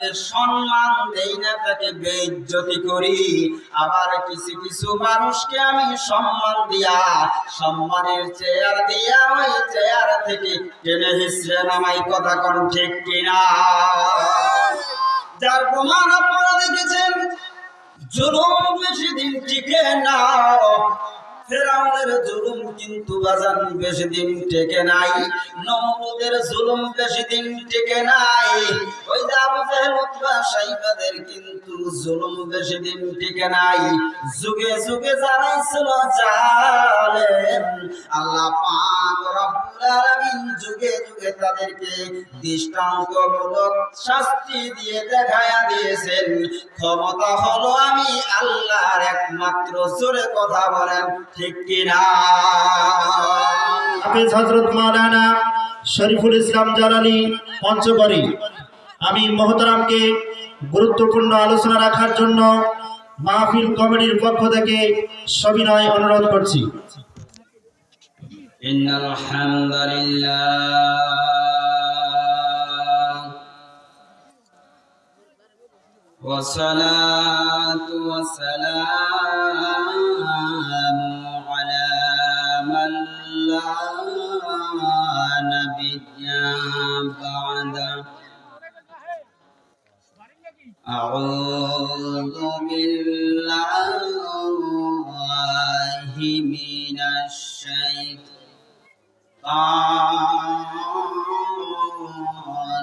সম্মান দেই না, তাকে বেইজ্জতি করি। আবার কিছু কিছু মানুষকে আমি সম্মান দিয়া, সম্মানের চেয়ার দিয়া ওই চেয়ার থেকে টেনে হিসড়ে নামাই, কথা কোন ঠিক কিনা? যার প্রমাণ আপনারা দেখেছেন, জুলুম বেশি দিন টিকে না। ফেরাউনের জুলুম কিন্তু বাজান বেশি দিন টেকে নাই, নমরুদের জুলুম বেশি দিন টেকে নাই। ওই আবু জাহেল উতবা সাইবাদের কিন্তু জুলুম বেশি দিন টেকে নাই। যুগে যুগে যারা ছিল জালেম, আল্লাহ পাক রব্বুল আলামিন যুগে যুগে তাদেরকে শাস্তি দিয়ে দেখায়া দিয়েছেন। ক্ষমতা হলো আমি আল্লাহর একমাত্র জোরে কথা বলেন ঠিক কিনা? হজরত শরীফুল ইসলাম জালালি পঞ্চগড়ি। আমি মহতারামকে গুরুত্বপূর্ণ আলোচনা রাখার জন্য মাহফিল কমিটির পক্ষ থেকে সবিনয় অনুরোধ করছি। ইন্নাল হামদুলিল্লাহ। والصلاة والسلام على من لا نبي بعده. أعوذ بالله من الشيطان.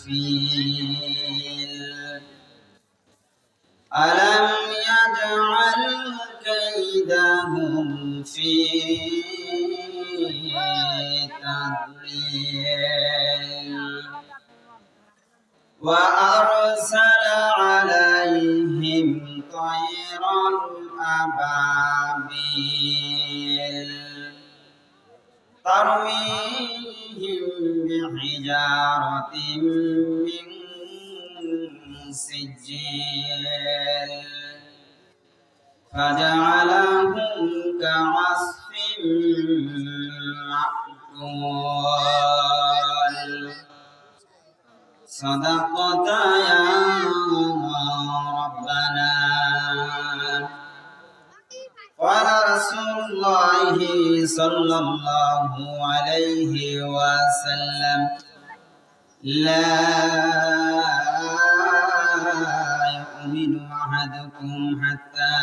الفيل ألم يجعل كيدهم في تضليل وأرسل عليهم طيرا أبابيل ترميهم بحجارة من سجيل فجعلهم كعصف مأكول صدقت يا ربنا قال رسول الله صلى الله عليه وسلم. لا يؤمن أحدكم حتى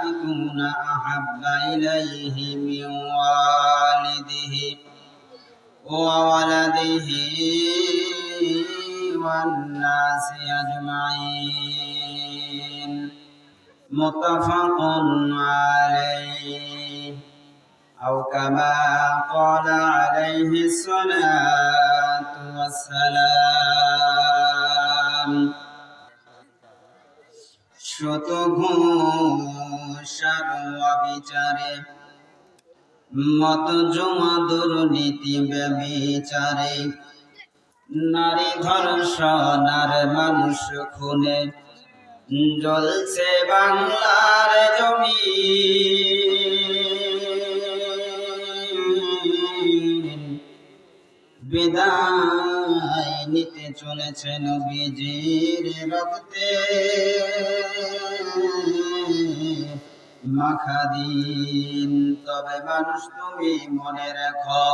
أكون أحب إليه من والده وولده والناس أجمعين. متفق عليه. أو كما قال عليه الصلاة والسلام শত ঘোষার বিচারে মত জমা দুর্নীতি ব্যবিচারে নারী ধর্ষণ আর মানুষ খুনে জ্বলছে বাংলার জমি বিদায় নিতে চলেছে নবীজির রক্তে। মাখাদিন তবে মানুষ তুমি মনে রেখো,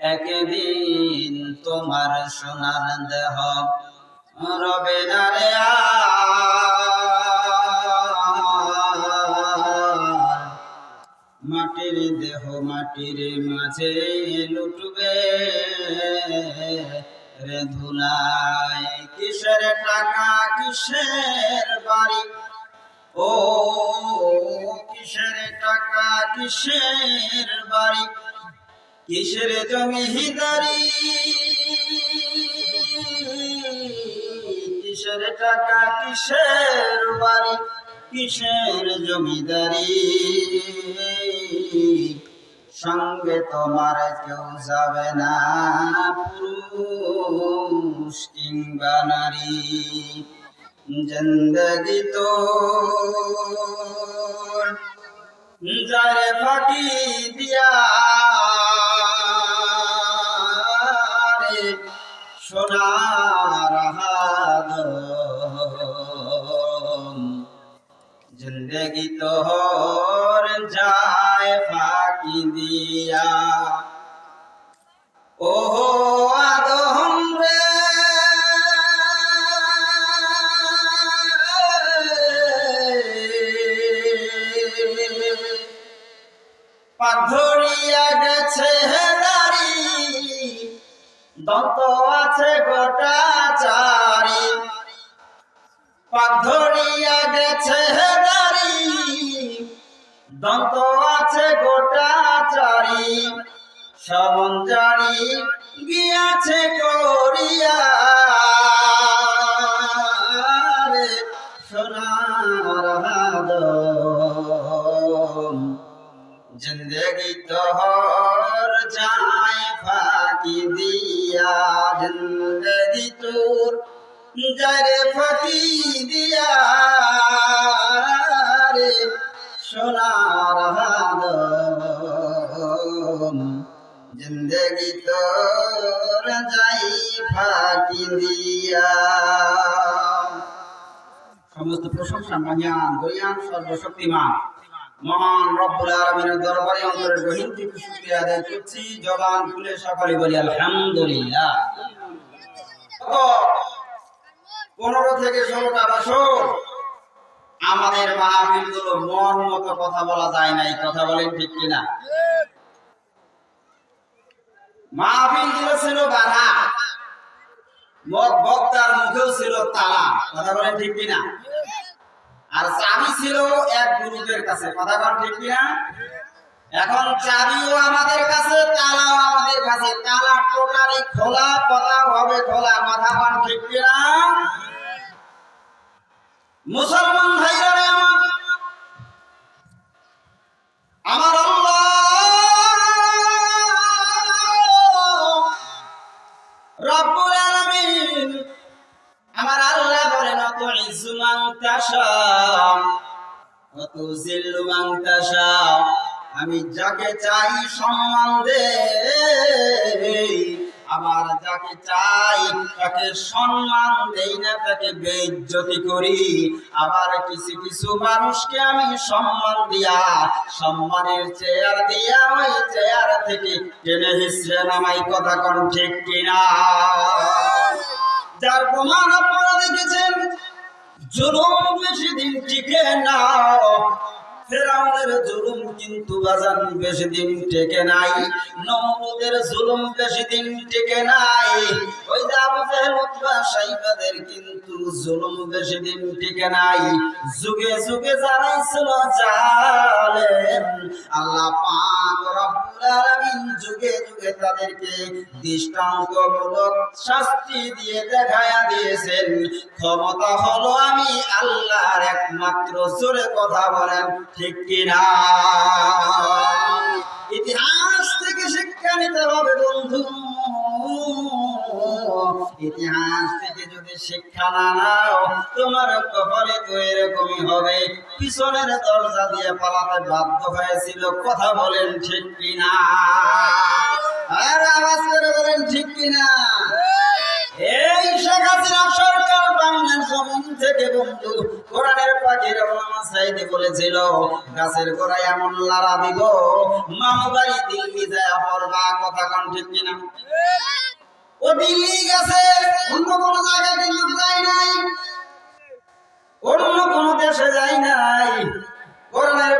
একদিন তোমার সোনার দেহ রবে না মাটির দেহ মাটির মাঝে লুটবে। রে ধুলাই কিসের টাকা, কিসের বাড়ি? ও কিসের টাকা, কিসের বাড়ি? কিসের জমি হিদারি? কিসের টাকা, কিসের বাড়ি? কিসের জমিদারি? সঙ্গে তোমার কেউ যাবে না, পুরুষ কিংবা নারী। জিন্দগি তো যারে ফাঁকি দিয়া রে জিন্দগি তোর সবন জারি গিয়াছে করিয়া। জিন্দগি তোহর যায় ফাঁকি দিয়া জিন্দগি তোর যারে ফাঁকি দিয়া। সমস্ত প্রশংসা সর্বশক্তিমান। মহান রব্বুল দরবারে অন্তরের গহীন থেকে আদায় করছি। জবান খুলে বলি, আলহামদুলিল্লাহ। পনেরো থেকে ষোলোটা বছর আমাদের মাহফিলগুলো মন মতো কথা বলা যায় নাই। কথা বলেন ঠিক কিনা? মাহফিলগুলো ছিল বাধা। বক্তার মুখেও ছিল তালা। কথা বলেন ঠিক কিনা? আর চাবি ছিল এক গ্রুপের কাছে। কথা বলেন ঠিক কিনা? এখন চাবিও আমাদের কাছে, তালাও আমাদের কাছে। তালা টোটালি খোলা কথা হবে খোলা। কথা বলেন ঠিক কিনা? মুসলমান ভাইরা আমার আমার আমি যাকে চাই সম্মান দে, আমার যাকে চাই তাকে সম্মান দেই না, তাকে বেজ্জতি করি। আবার কিছু কিছু মানুষকে আমি সম্মান দিয়া, সম্মানের চেয়ার দিয়া ওই চেয়ার থেকে টেনে হিসড়ে নামাই কথা কোন ঠিক কিনা। যার প্রমাণ আপনারা দেখেছেন জুলুম বেশি দিন টিকে না জুলুম কিন্তু বাজান বেশি দিন টেকে নাই। নমরুদের জুলুম বেশি দিন টেকে নাই। ওই যে কিন্তু জুলুম বেশি দিন টেকে নাই। যুগে যুগে জানাইছিল ছিল জালেম আল্লাহ পাক রব্বুল আলামিন যুগে যুগে তাদেরকে শাস্তি দিয়ে দেখায়া দিয়েছেন। ক্ষমতা হলো আমি আল্লাহর একমাত্র, জোরে কথা বলেন, ঠিক কিনা? ইতিহাস থেকে শিক্ষা নিতে হবে বন্ধু। ইতিহাস থেকে যদি শিক্ষা না নাও তোমার কপালে তো এরকমই হবে পিছনের দরজা দিয়ে পালাতে বাধ্য হয়েছিল কথা বলেন ঠিক কিনা আর আওয়াজ করে বলেন ঠিক কিনা এই শেখ হাসিনা সরকার বাংলার জমিন থেকে বন্ধু কোরআনের পাখির ওলামা বলেছিল গাছের গোড়ায় এমন লারা দিব মামু বাড়ি দিল্লি যায় পড়বা কথা কন ঠিক কিনা? ও দিল্লি গেছে। অন্য কোনো জায়গায় কিন্তু যায় নাই। অন্য কোনো দেশে যায় নাই। যায়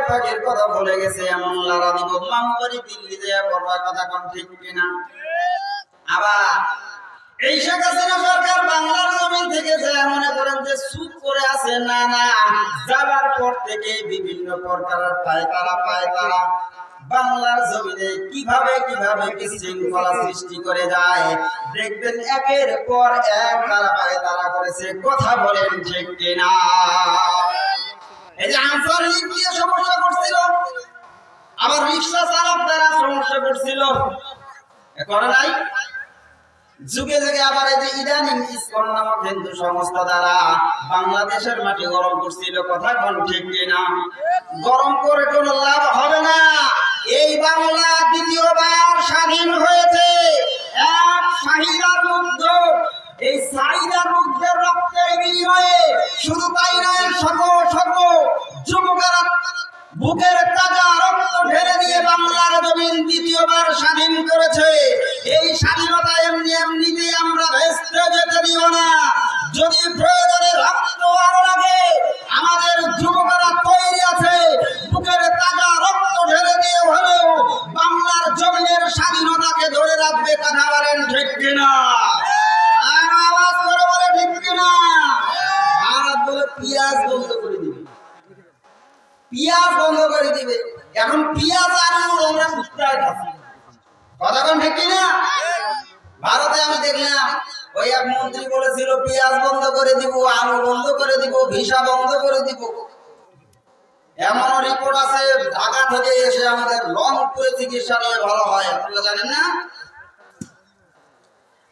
এই শেখ হাসিনা সরকার বাংলার জমিন থেকে যে মনে করেন যে চুপ করে আছে। না না, যাবার পর থেকে বিভিন্ন প্রকারের পায়তারা পায়তারা। বাংলার জমিনে কীভাবে কীভাবে বিশৃঙ্খলা সৃষ্টি করে যায়? দেখবেন একের পর এক তারা পায়ে তারা করেছে, কথা বলেন ঠিক কিনা? এই যে আনসার লীগ সমস্যা করছিল, আবার রিক্সা চালক দ্বারা সমস্যা করছিল। করে নাই। যুগে যুগে আবার এই যে ইদানিং ইসকন নামক হিন্দু সংস্থা দ্বারা বাংলাদেশের মাটি গরম করছিল, কথা কোন ঠিক কিনা? গরম করে কোনো লাভ হবে না। এই বাংলা দ্বিতীয়বার স্বাধীন হয়েছে। এক শাহিদার মুগ্ধ। এই শাহিদার মুগ্ধের রক্তের বিনিময়ে শুধু তাই নয়, শত শত যুবকেরা বুকের তাজা রক্ত ঢেলে দিয়ে বাংলার জমিন দ্বিতীয়বার স্বাধীন করেছে। পিয়াজ বন্ধ করে দিবে। এখন পিয়াজ আলু আমরা ফুটকায় খাচ্ছি কথা ঠিক কিনা? ভারতে আমি দেখলাম, ওই এক মন্ত্রী বলেছিল, পেঁয়াজ বন্ধ করে দিব আলু বন্ধ করে দিব, ভিসা বন্ধ করে দিব। এমন রিপোর্ট আছে, ঢাকা থেকে এসে আমাদের রংপুরে চিকিৎসা নিয়ে ভালো হয়। আপনারা জানেন না?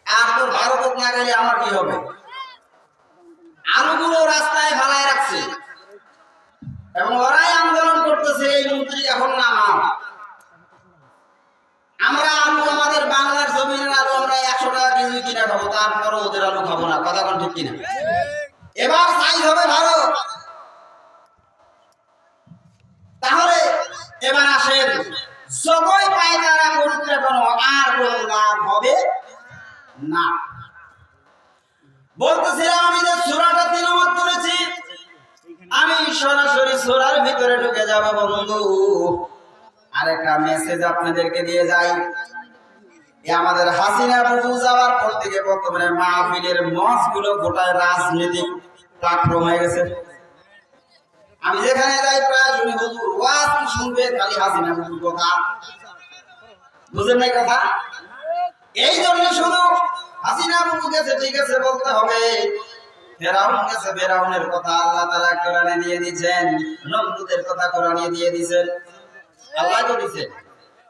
আর তো ভারত না গেলে আমার কি হবে? আলুগুলো রাস্তায় ফালায় রাখছে। এবং ওরাই আন্দোলন করতেছে এই মন্ত্রী এখন নামাও আমরা আলু আমাদের বাংলার জমিনের আলু আমরা একশো টাকা কেজি কিনে খাব তারপরে ওদের আলু খাব না। কথা কোন ঠিক কিনা? এবার সাইজ হবে ভারত তাহলে এবার আসেন, যতই পায়তারা করুক না আর কোনো লাভ হবে না। বলতেছিলাম আমি যে সুরাটা তিনমত করেছি, আমি সরাসরি সোরার ভিতরে ঢুকে যাব বন্ধু। আরেকটা মেসেজ আপনাদেরকে দিয়ে যাই। আমাদের হাসিনা বুঝু যাওয়ার পর থেকে বর্তমানে মাহফিলের মঞ্চগুলো গোটায় রাজনৈতিক প্ল্যাটফর্ম হয়ে গেছে। আমি যেখানে যাই প্রায় শুনি, হুজুর, ওয়াজ শুনবে? খালি হাসিনা বুঝুর কথা। বুঝেন নাই কথা? এই জন্য শুধু হাসিনা বুঝু গেছে, ঠিক আছে, বলতে হবে। ফেরাউন গেছে, ফেরাউনের কথা আল্লাহ তাআলা কোরআনে দিয়ে দিয়েছেন কথা কোরআনে দিয়ে দিয়েছেন। আল্লাহ তো